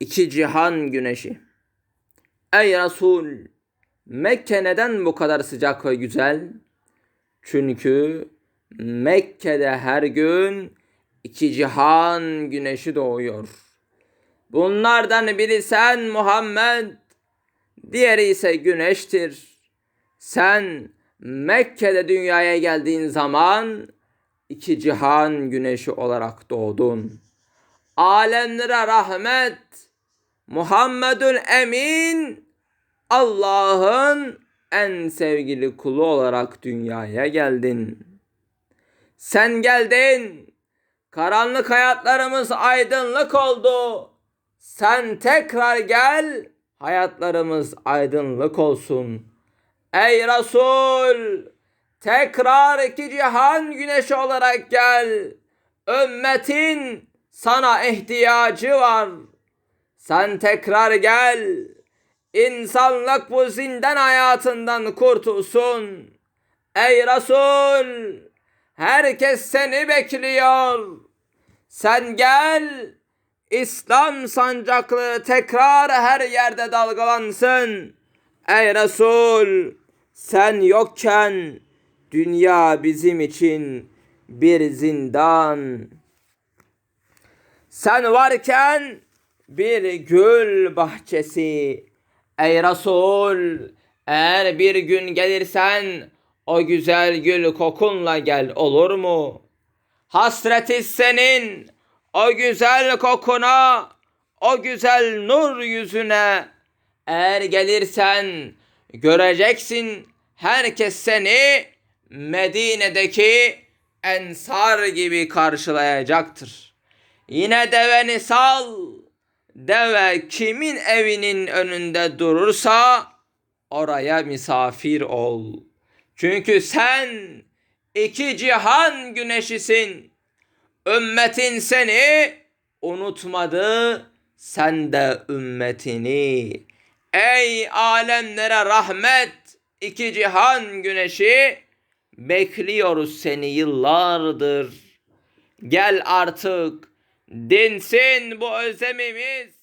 iki cihan güneşi. Ey Resul, Mekke neden bu kadar sıcak ve güzel? Çünkü Mekke'de her gün iki cihan güneşi doğuyor. Bunlardan biri sen Muhammed, diğeri ise güneştir. Sen Mekke'de dünyaya geldiğin zaman iki cihan güneşi olarak doğdun. Alemlere rahmet, Muhammedül Emin, Allah'ın en sevgili kulu olarak dünyaya geldin. Sen geldin, karanlık hayatlarımız aydınlık oldu. Sen tekrar gel, hayatlarımız aydınlık olsun. Ey Resul, tekrar iki cihan güneşi olarak gel. Ümmetin sana ihtiyacı var. Sen tekrar gel. İnsanlık bu zindan hayatından kurtulsun. Ey Resul, herkes seni bekliyor. Sen gel, İslam sancaklığı tekrar her yerde dalgalansın. Ey Resul, sen yokken dünya bizim için bir zindan. Sen varken bir gül bahçesi. Ey Resul, eğer bir gün gelirsen o güzel gül kokunla gel olur mu? Hasreti senin o güzel kokuna, o güzel nur yüzüne. Eğer gelirsen göreceksin herkes seni Medine'deki ensar gibi karşılayacaktır. Yine deveni sal. Deve kimin evinin önünde durursa oraya misafir ol. Çünkü sen iki cihan güneşisin. Ümmetin seni unutmadı, sen de ümmetini. Ey alemlere rahmet, iki cihan güneşi, bekliyoruz seni yıllardır. Gel artık, dinsin bu özlemimiz.